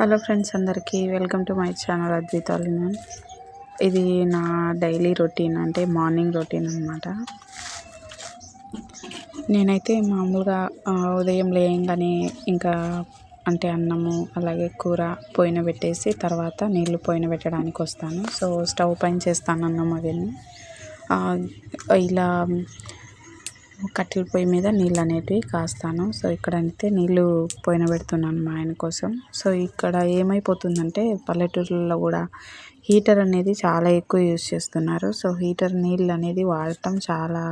Hello friends అందరికీ welcome to my channel ma'am ఇది నా డైలీ రొటీన్ అంటే మార్నింగ్ రొటీన్ అనమాట నేనైతే మామూలుగా ఉదయం లేయంగానే ఇంకా అంటే అన్నము అలాగే కూర పొయ్యిన పెట్టేసి తర్వాత నీళ్ళు పొయ్యిన పెట్టడానికి వస్తాను. సో స్టవ్ పైన చేస్తాను అన్నం అవన్నీ ఇలా కట్టెల పొయ్యి మీద నీళ్ళు అనేటివి కాస్తాను. సో ఇక్కడ అయితే నీళ్ళు పోయిన పెడుతున్నాను మా ఆయన కోసం. సో ఇక్కడ ఏమైపోతుందంటే పల్లెటూర్లలో కూడా హీటర్ అనేది చాలా ఎక్కువ యూజ్ చేస్తున్నారు. సో హీటర్ నీళ్ళు అనేది వాడటం చాలా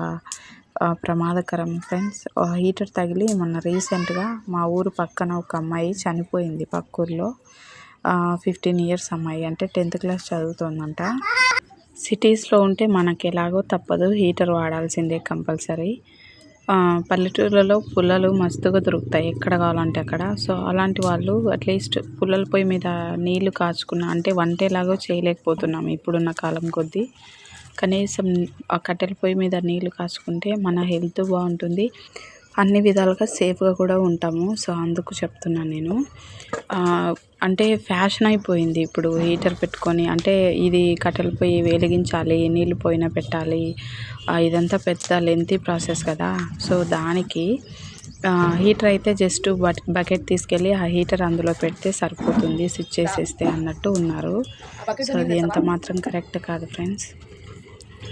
ప్రమాదకరం ఫ్రెండ్స్. హీటర్ తగిలి మొన్న రీసెంట్గా మా ఊరు పక్కన ఒక అమ్మాయి చనిపోయింది పక్క ఊర్లో ఫిఫ్టీన్ ఇయర్స్ అమ్మాయి. అంటే టెన్త్ క్లాస్ చదువుతుందంట. సిటీస్లో ఉంటే మనకి ఎలాగో తప్పదు హీటర్ వాడాల్సిందే కంపల్సరీ. పల్లెటూర్లలో పుల్లలు మస్తుగా దొరుకుతాయి ఎక్కడ కావాలంటే అక్కడ. సో అలాంటి వాళ్ళు అట్లీస్ట్ పుల్లల పొయ్యి మీద నీళ్ళు కాచుకున్న అంటే వంట ఎలాగో చేయలేకపోతున్నాం ఇప్పుడున్న కాలం కొద్దీ. కనీసం ఆ కట్టెల పొయ్యి మీద నీళ్ళు కాచుకుంటే మన హెల్త్ బాగుంటుంది. అన్ని విధాలుగా సేఫ్గా కూడా ఉంటాము. సో అందుకు చెప్తున్నాను నేను. అంటే ఫ్యాషన్ అయిపోయింది ఇప్పుడు హీటర్ పెట్టుకొని. అంటే ఇది కట్టెల పొయ్యి వెలిగించాలి నీళ్ళు పోయిన పెట్టాలి. ఇదంతా పెద్ద లెంతీ ప్రాసెస్ కదా. సో దానికి హీటర్ అయితే జస్ట్ బట్ బకెట్ తీసుకెళ్ళి ఆ హీటర్ అందులో పెడితే సరిపోతుంది. స్విచ్ చేసేస్తే అన్నట్టు ఉన్నారు. సో అది ఎంత మాత్రం కరెక్ట్ కాదు ఫ్రెండ్స్.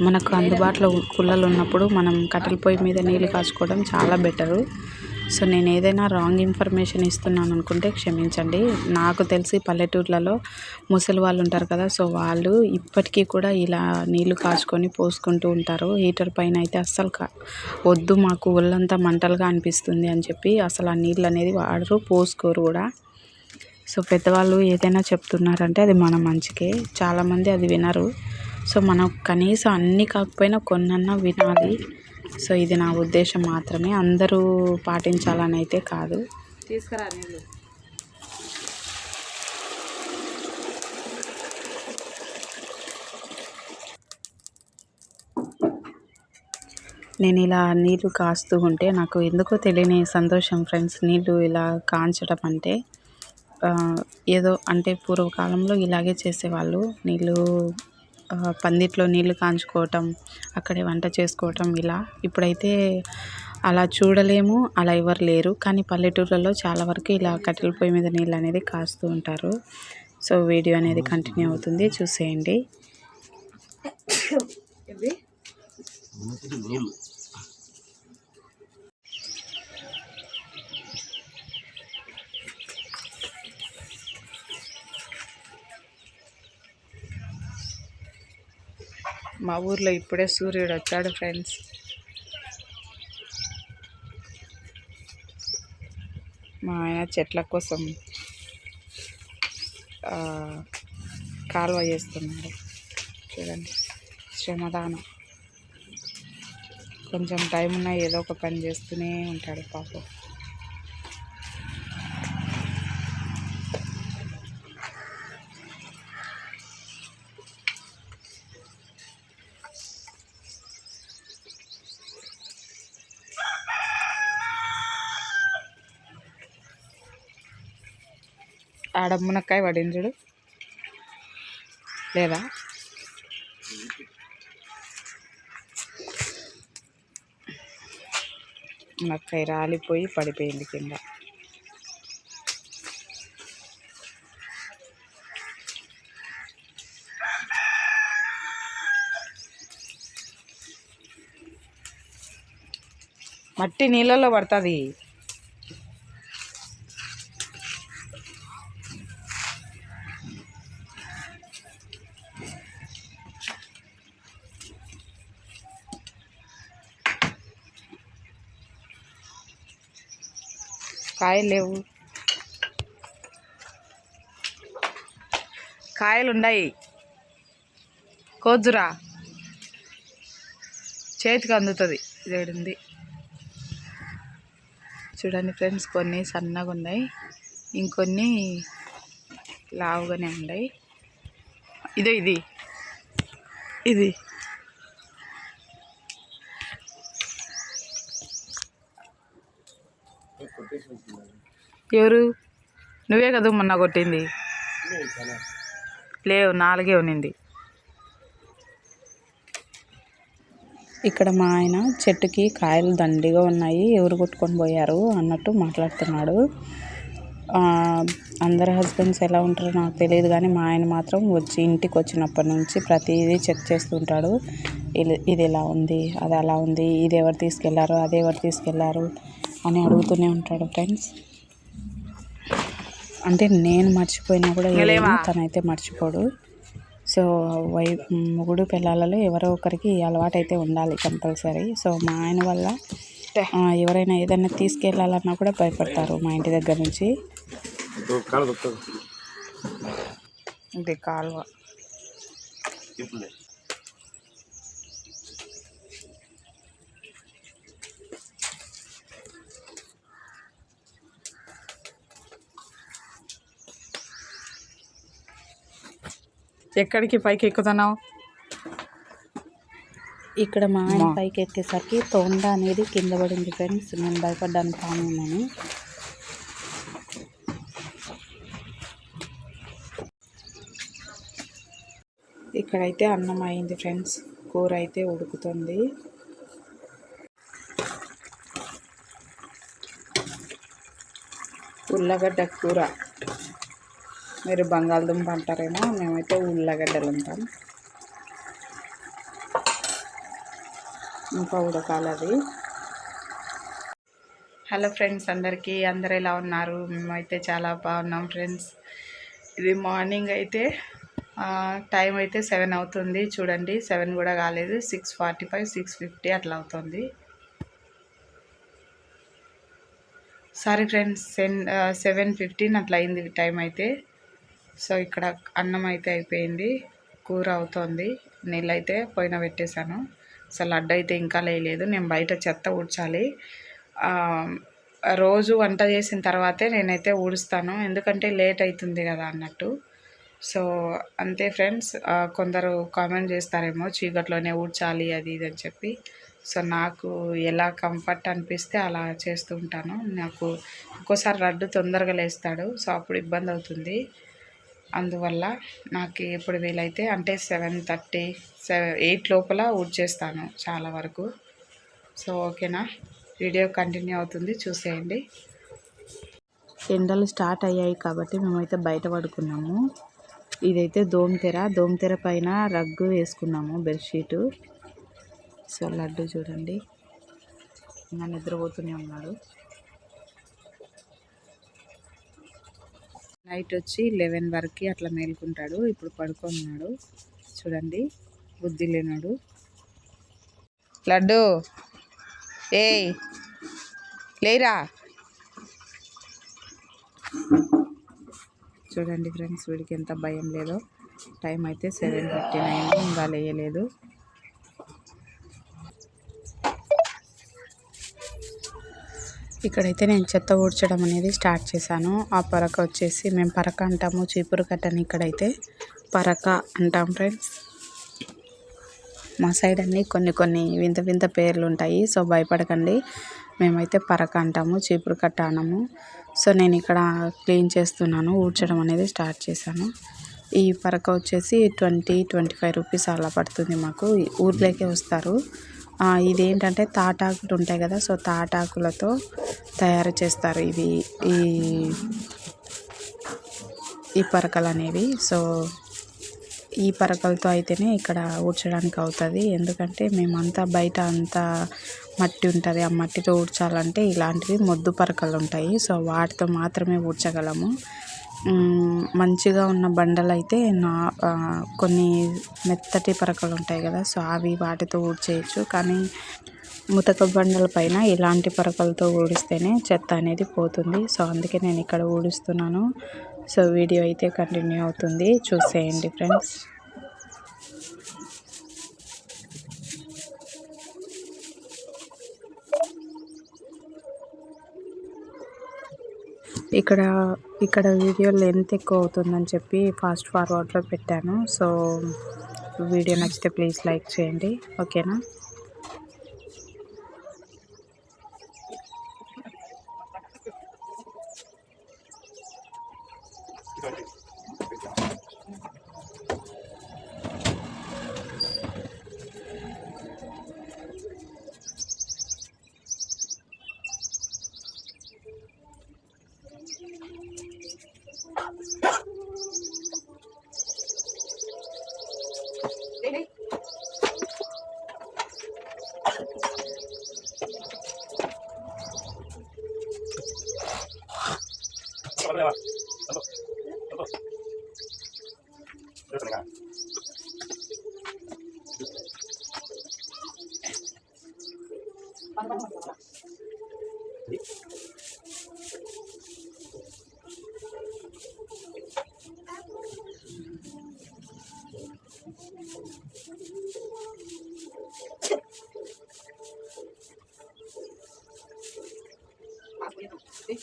మనకు అందుబాటులో పుల్లలు ఉన్నప్పుడు మనం కట్టెల పొయ్యి మీద నీళ్ళు కాచుకోవడం చాలా బెటరు. సో నేను ఏదైనా రాంగ్ ఇన్ఫర్మేషన్ ఇస్తున్నాను అనుకుంటే క్షమించండి. నాకు తెలిసి పల్లెటూర్లలో ముసలి వాళ్ళు ఉంటారు కదా సో వాళ్ళు ఇప్పటికీ కూడా ఇలా నీళ్ళు కాచుకొని పోసుకుంటూ ఉంటారు. హీటర్ పైన అయితే అస్సలు కా వద్దు మాకు ఒళ్ళంతా మంటలుగా అనిపిస్తుంది అని చెప్పి అసలు ఆ నీళ్ళు అనేది వాడరు పోసుకోరు కూడా. సో పెద్దవాళ్ళు ఏదైనా చెప్తున్నారంటే అది మన మంచికే. చాలామంది అది వినరు. సో మనం కనీసం అన్నీ కాకపోయినా కొన్నన్నా వినాలి. సో ఇది నా ఉద్దేశం మాత్రమే. అందరూ పాటించాలని అయితే కాదు. తీసుకురా నేను ఇలా నీళ్ళు కాస్తూ ఉంటే నాకు ఎందుకో తెలియని సంతోషం ఫ్రెండ్స్. నీళ్ళు ఇలా కాంచడం అంటే ఏదో అంటే పూర్వకాలంలో ఇలాగే చేసేవాళ్ళు. నీళ్ళు పందిట్లో నీళ్ళు కాంచుకోవటం అక్కడే వంట చేసుకోవటం ఇలా. ఇప్పుడైతే అలా చూడలేము అలా ఎవరు లేరు. కానీ పల్లెటూర్లలో చాలా వరకు ఇలా కట్టెల పొయ్యి మీద నీళ్ళు అనేది కాస్తూ ఉంటారు. సో వీడియో అనేది కంటిన్యూ అవుతుంది. చూసేయండి. మా ఊర్లో ఇప్పుడే సూర్యుడు వచ్చాడు ఫ్రెండ్స్. మా ఆయన చెట్ల కోసం కాలువ చేస్తున్నాడు. చూడండి శ్రమదానం. కొంచెం టైం ఉన్నా ఏదో ఒక పని చేస్తూనే ఉంటాడు పాపం. ఆడ మునక్కాయ పడింది చూడు. లేదా? మునక్కాయ రాలిపోయి పడిపోయింది కింద. మట్టి నీళ్ళలో పడుతుంది. కాయలు లేవు కాయలు ఉన్నాయి కోజురా చేతికి అందుతుంది. ఇదేడుంది. చూడండి ఫ్రెండ్స్ కొన్ని సన్నగా ఉన్నాయి ఇంకొన్ని లావుగానే ఉన్నాయి ఇదో ఇది. ఇది. ఎవరు? నువ్వే కదా మొన్న కొట్టింది. లేవు నాలుగే ఉన్నింది. ఇక్కడ మా ఆయన చెట్టుకి కాయలు దండిగా ఉన్నాయి ఎవరు కొట్టుకొని పోయారు అన్నట్టు మాట్లాడుతున్నాడు. అందరి హస్బెండ్స్ ఎలా ఉంటారో నాకు తెలియదు కానీ మా ఆయన మాత్రం వచ్చి ఇంటికి వచ్చినప్పటి నుంచి ప్రతిదీ చెక్ చేస్తుంటాడు ఇది ఇది ఎలా ఉంది అది అలా ఉంది ఇది ఎవరు తీసుకెళ్ళారు అది ఎవరు తీసుకెళ్ళారు. అని అడుగుతూనే ఉంటాడు ఫ్రెండ్స్ అంటే నేను మర్చిపోయినా కూడా తనైతే మర్చిపోడు. సో వై మొగుడు పిల్లలలో ఎవరో ఒకరికి అలవాటు అయితే ఉండాలి కంపల్సరీ. సో మా ఆయన వల్ల ఎవరైనా ఏదైనా తీసుకెళ్ళాలన్నా కూడా భయపడతారు మా ఇంటి దగ్గర నుంచి. ఇది కాలువ. ఎక్కడికి పైకి ఎక్కుతున్నావు ఇక్కడ మా ఆయన పైకి ఎక్కేసరికి తొండ అనేది కింద పడింది ఫ్రెండ్స్. నేను భయపడ్డాను పామునని ఇక్కడైతే అన్నం అయింది ఫ్రెండ్స్. కూర అయితే ఉడుకుతుంది. ఉల్లగడ్డ కూర. మీరు బంగాళదుంప అంటారేమో మేమైతే ఉల్లగడ్డలు అంటాం ఇంకా ఉడకాలి అది. హలో ఫ్రెండ్స్ అందరికీ అందరు ఎలా ఉన్నారు? మేమైతే చాలా బాగున్నాం ఫ్రెండ్స్. ఇది మార్నింగ్ అయితే టైం అయితే సెవెన్ అవుతుంది. చూడండి సెవెన్ కూడా కాలేదు. Six forty five six fifty అట్లా అవుతుంది. సారీ ఫ్రెండ్స్ సెన్ సెవెన్ ఫిఫ్టీన్ అట్లా అయింది టైం అయితే. సో ఇక్కడ అన్నం అయితే అయిపోయింది కూర అవుతోంది. నీళ్ళు అయితే పొయ్యిన పెట్టేశాను. సో లడ్డు అయితే ఇంకా లేయలేదు నేను బయట చెత్త ఊడ్చాలి. రోజు వంట చేసిన తర్వాతే నేనైతే ఊడుస్తాను ఎందుకంటే లేట్ అవుతుంది కదా అన్నట్టు. సో అంతే ఫ్రెండ్స్ కొందరు కామెంట్ చేస్తారేమో చీకట్లోనే ఊడ్చాలి అది ఇది అని చెప్పి. సో నాకు ఎలా కంఫర్ట్ అనిపిస్తే అలా చేస్తూ ఉంటాను. నాకు ఒక్కోసారి రడ్డు తొందరగా లేస్తాడు సో అప్పుడు ఇబ్బంది అవుతుంది. అందువల్ల నాకు ఎప్పుడు వీలైతే అంటే సెవెన్ థర్టీ సెవెన్ ఎయిట్ లోపల ఊడ్చేస్తాను చాలా వరకు. సో ఓకేనా? వీడియో కంటిన్యూ అవుతుంది చూసేయండి. ఎండలు స్టార్ట్ అయ్యాయి కాబట్టి మేమైతే బయట పడుకున్నాము. ఇదైతే దోమతెర దోమతెర పైన రగ్గు వేసుకున్నాము బెడ్షీటు. సో లడ్డు చూడండి. ఇంకా నిద్రపోతూనే ఉన్నాడు. నైట్ వచ్చి లెవెన్ వరకు అట్లా మేలుకుంటాడు. ఇప్పుడు పడుకున్నాడు చూడండి బుద్ధి లేనాడు. లడ్డు! ఏయ్! లేరా చూడండి ఫ్రెండ్స్ వీడికి ఎంత భయం లేదో. టైం అయితే సెవెన్ ఫిఫ్టీ నైన్ ఇంకా లేయలేదు. ఇక్కడైతే నేను చెత్త ఊడ్చడం అనేది స్టార్ట్ చేశాను. ఆ పరక వచ్చేసి మేము పరక అంటాము చీపురు కట్టని ఇక్కడైతే పరక అంటాం ఫ్రెండ్స్. మా సైడ్ అన్ని కొన్ని కొన్ని వింత వింత పేర్లు ఉంటాయి సో భయపడకండి. మేమైతే పరక అంటాము చీపురు కట్ట అనము సో నేను ఇక్కడ క్లీన్ చేస్తున్నాను ఊడ్చడం అనేది స్టార్ట్ చేశాను. ఈ పరక వచ్చేసి ట్వంటీ ట్వంటీ ఫైవ్ రూపీస్ అలా పడుతుంది మాకు. ఊర్లోకే వస్తారు. ఇదేంటంటే తాటాకులు ఉంటాయి కదా సో తాటాకులతో తయారు చేస్తారు ఇవి. ఈ ఈ పరకలు అనేవి. సో ఈ పరకలతో అయితేనే ఇక్కడ ఊడ్చడానికి అవుతుంది. ఎందుకంటే మేమంతా బయట అంతా మట్టి ఉంటుంది. ఆ మట్టితో ఊడ్చాలంటే ఇలాంటివి మొద్దు పరకలు ఉంటాయి. సో వాటితో మాత్రమే ఊడ్చగలము. మంచిగా ఉన్న బండలు అయితే నా కొన్ని మెత్తటి పరకలు ఉంటాయి కదా సో అవి వాటితో ఊడ్చేయచ్చు. కానీ ముతక బండల పైన ఇలాంటి పరకలతో ఊడిస్తేనే చెత్త అనేది పోతుంది. సో అందుకే నేను ఇక్కడ ఊడుస్తున్నాను. సో వీడియో అయితే కంటిన్యూ అవుతుంది. చూసేయండి ఫ్రెండ్స్. ఇక్కడ ఇక్కడ వీడియో లెంత్ ఎక్కువ అవుతుందని చెప్పి ఫాస్ట్ ఫార్వర్డ్లో పెట్టాను. సో వీడియో నచ్చితే ప్లీజ్ లైక్ చేయండి. ఓకేనా? Eh.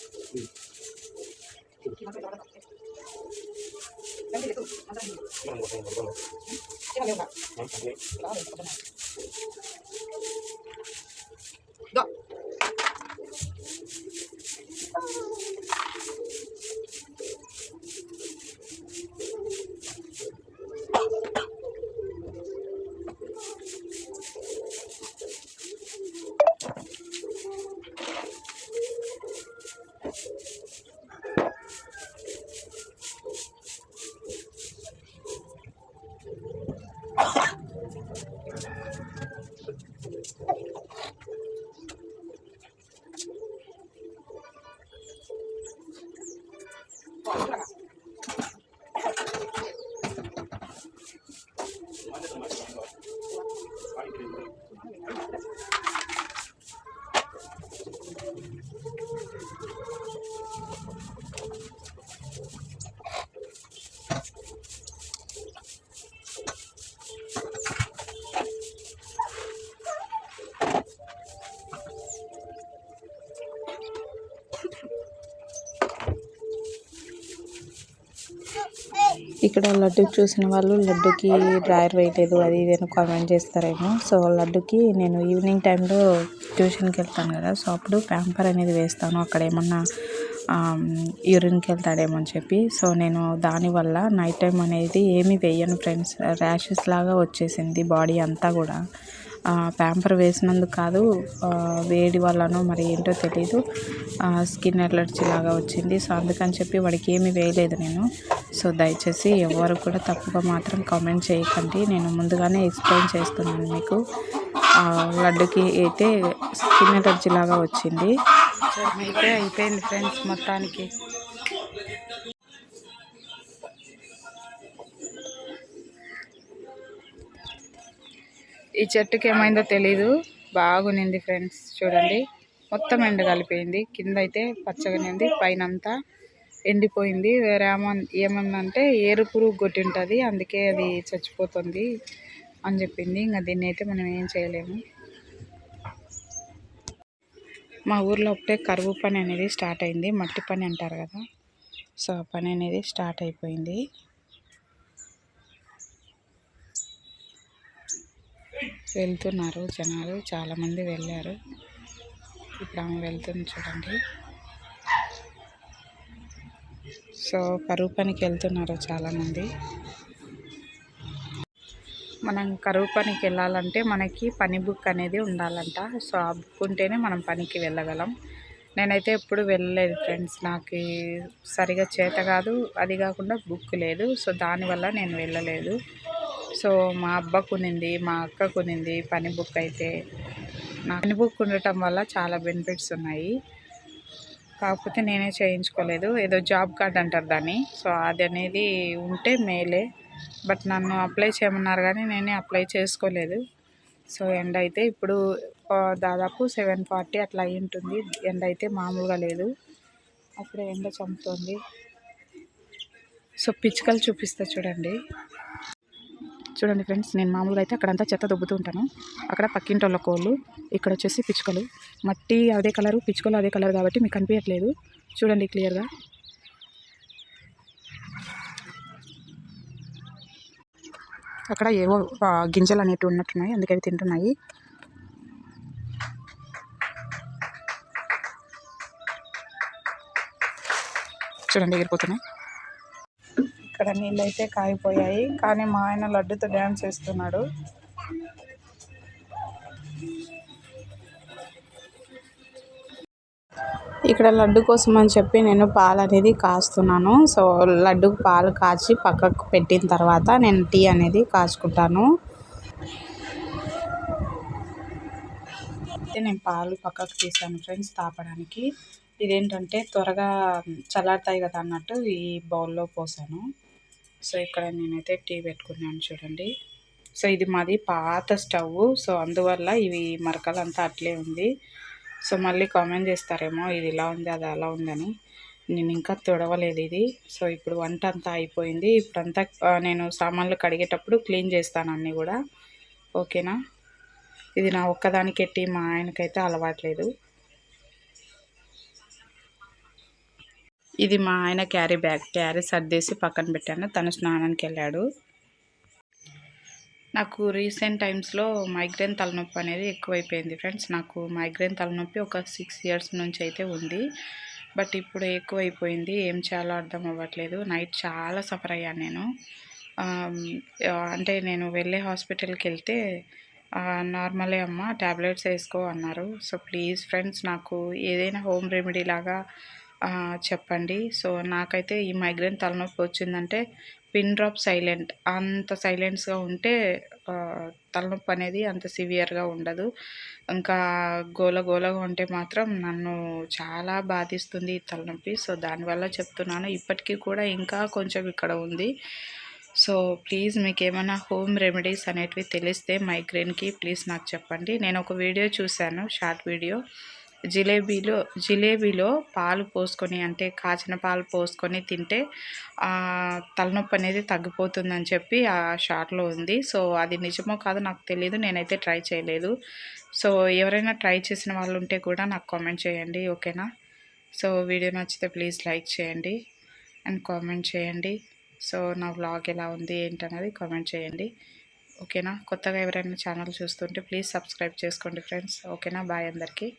Nanti itu, nanti. Mana mau sama-sama? Ini. Enggak ada. ఇక్కడ లడ్డు చూసిన వాళ్ళు లడ్డుకి డ్రాయర్ వేయలేదు అది ఇది అని కామెంట్ చేస్తారేమో. సో లడ్డుకి నేను ఈవినింగ్ టైంలో ట్యూషన్కి వెళ్తాను కదా సో అప్పుడు ప్యాంపర్ అనేది వేస్తాను. అక్కడ ఏమన్నా యూరిన్కి వెళ్తాడేమో అని చెప్పి. సో నేను దానివల్ల నైట్ టైం అనేది ఏమీ వేయను ఫ్రెండ్స్. ర్యాషెస్ లాగా వచ్చేసింది బాడీ అంతా కూడా. ప్యాంపర్ వేసినందుకు కాదు వేడి వల్లనో మరి ఏంటో తెలీదు. స్కిన్ ఎలర్జీ లాగా వచ్చింది. సో అందుకని చెప్పి వాడికి ఏమీ వేయలేదు నేను. సో దయచేసి ఎవరు కూడా తప్పుగా మాత్రం కామెంట్ చేయకండి. నేను ముందుగానే ఎక్స్ప్లెయిన్ చేస్తున్నాను మీకు. లడ్డుకి అయితే స్కిన్ ఎలర్జీ లాగా వచ్చింది. అయితే అయిపోయింది ఫ్రెండ్స్ మొత్తానికి. ఈ చెట్టుకి ఏమైందో తెలీదు. బాగునింది ఫ్రెండ్స్. చూడండి. మొత్తం ఎండ కలిపోయింది. కింద అయితే పచ్చగానే ఉంది. పైన అంతా ఎండిపోయింది. వేరే ఏమో ఏమందంటే ఏరు పురుగు కొట్టి ఉంటుంది అందుకే అది చచ్చిపోతుంది అని చెప్పింది. ఇంకా దీన్ని అయితే మనం ఏం చేయలేము. మా ఊర్లో ఒకటే కరువు పని అనేది స్టార్ట్ అయింది. మట్టి పని అంటారు కదా. సో ఆ పని అనేది స్టార్ట్ అయిపోయింది. వెళ్తున్నారు జనాలు చాలామంది వెళ్ళారు. ఇప్పుడు ఆమె వెళ్తుంది చూడండి. సో కరువు పనికి వెళ్తున్నారు చాలామంది. మనం కరువు పనికి వెళ్ళాలంటే మనకి పని బుక్ అనేది ఉండాలంట. సో ఆ బుక్ ఉంటేనే మనం పనికి వెళ్ళగలం. నేనైతే ఎప్పుడు వెళ్ళలేదు ఫ్రెండ్స్. నాకు సరిగా చేత కాదు. అది కాకుండా బుక్ లేదు. సో దానివల్ల నేను వెళ్ళలేదు. సో మా అబ్బ కొనింది మా అక్క కొనింది పని బుక్ అయితే. నా పని బుక్ ఉండటం వల్ల చాలా బెనిఫిట్స్ ఉన్నాయి. కాకపోతే నేనే చేయించుకోలేదు. ఏదో జాబ్ కార్డ్ అంటారు దాన్ని. సో అది అనేది ఉంటే మేలే. బట్ నన్ను అప్లై చేయమన్నారు కానీ నేనే అప్లై చేసుకోలేదు. సో ఎండ అయితే ఇప్పుడు దాదాపు సెవెన్ ఫార్టీ అట్లా అయి ఉంటుంది. ఎండ అయితే మామూలుగా లేదు. అక్కడ ఎండ చంపుతుంది. సో పిచ్చుకలు చూపిస్తా చూడండి. చూడండి ఫ్రెండ్స్ నేను మామూలుగా అయితే అక్కడంతా చెత్త దొబ్బుతూ ఉంటాను. అక్కడ పక్కింటోళ్ళ కోళ్ళు ఇక్కడ వచ్చేసి పిచ్చుకలు. మట్టి అదే కలరు పిచ్చుకలు అదే కలర్ కాబట్టి మీకు కనిపించట్లేదు. చూడండి క్లియర్గా అక్కడ ఏవో గింజలు అనేటివి ఉన్నట్టున్నాయి అందుకే అవి తింటున్నాయి. చూడండి ఎగిరిపోతున్నాయి. ఇక్కడ నీళ్ళైతే కాగిపోయాయి. కానీ మా ఆయన లడ్డుతో డ్యాన్స్ చేస్తున్నాడు. ఇక్కడ లడ్డు కోసం అని చెప్పి నేను పాలు అనేది కాస్తున్నాను. సో లడ్డు పాలు కాచి పక్కకు పెట్టిన తర్వాత నేను టీ అనేది కాచుకుంటాను. అయితే నేను పాలు పక్కకు తీసాను ఫ్రెండ్స్ తాపడానికి. ఇదేంటంటే త్వరగా చల్లారుతాయి కదా అన్నట్టు ఈ బౌల్లో పోసాను. సో ఇక్కడ నేనైతే టీ పెట్టుకున్నాను చూడండి. సో ఇది మాది పాత స్టవ్. సో అందువల్ల ఇవి మరకలంతా అట్లే ఉంది. సో మళ్ళీ కామెంట్ చేస్తారేమో ఇది ఇలా ఉంది అది అలా ఉందని. నేను ఇంకా తుడవలేదు ఇది. సో ఇప్పుడు వంట అంతా అయిపోయింది. ఇప్పుడంతా నేను సామాన్లు కడిగేటప్పుడు క్లీన్ చేస్తాను అన్నీ కూడా. ఓకేనా? ఇది నా ఒక్కదానికి టీ మా ఆయనకైతే అలవాట్లేదు. ఇది మా ఆయన క్యారీ బ్యాగ్ క్యారీ సర్దేసి పక్కన పెట్టాను. తను స్నానానికి వెళ్ళాడు. నాకు రీసెంట్ టైమ్స్లో మైగ్రేన్ తలనొప్పి అనేది ఎక్కువైపోయింది ఫ్రెండ్స్. నాకు మైగ్రేన్ తలనొప్పి ఒక సిక్స్ ఇయర్స్ నుంచి అయితే ఉంది. బట్ ఇప్పుడు ఎక్కువైపోయింది. ఏం చేయాలో అర్థం అవ్వట్లేదు. నైట్ చాలా సఫర్ అయ్యాను నేను. అంటే నేను వెళ్ళే హాస్పిటల్కి వెళ్తే నార్మలే అమ్మ ట్యాబ్లెట్స్ వేసుకో అన్నారు. సో ప్లీజ్ ఫ్రెండ్స్ నాకు ఏదైనా హోమ్ రెమెడీ లాగా చెప్పండి. సో నాకైతే ఈ మైగ్రేన్ తలనొప్పి వచ్చిందంటే పిన్ డ్రాప్ సైలెంట్. అంత సైలెంట్స్గా ఉంటే తలనొప్పి అనేది అంత సివియర్గా ఉండదు. ఇంకా గోల గోలగా ఉంటే మాత్రం నన్ను చాలా బాధిస్తుంది ఈ తలనొప్పి. సో దానివల్ల చెప్తున్నాను. ఇప్పటికీ కూడా ఇంకా కొంచెం ఇక్కడ ఉంది. సో ప్లీజ్ మీకు ఏమైనా హోమ్ రెమెడీస్ అనేటివి తెలిస్తే మైగ్రేన్కి ప్లీజ్ నాకు చెప్పండి. నేను ఒక వీడియో చూశాను షార్ట్ వీడియో. జిలేబీలో జిలేబీలో పాలు పోసుకొని అంటే కాచిన పాలు పోసుకొని తింటే తలనొప్పి అనేది తగ్గిపోతుందని చెప్పి ఆ షార్ట్లో ఉంది. సో అది నిజమో కాదో నాకు తెలియదు నేనైతే ట్రై చేయలేదు. సో ఎవరైనా ట్రై చేసిన వాళ్ళు ఉంటే కూడా నాకు కామెంట్ చేయండి ఓకేనా? సో వీడియో నచ్చితే ప్లీజ్ లైక్ చేయండి అండ్ కామెంట్ చేయండి. సో నా వ్లాగ్ ఎలా ఉంది ఏంటన్నది కామెంట్ చేయండి ఓకేనా? కొత్తగా ఎవరైనా ఛానల్ చూస్తుంటే ప్లీజ్ సబ్స్క్రైబ్ చేసుకోండి ఫ్రెండ్స్ ఓకేనా? బాయ్ అందరికీ.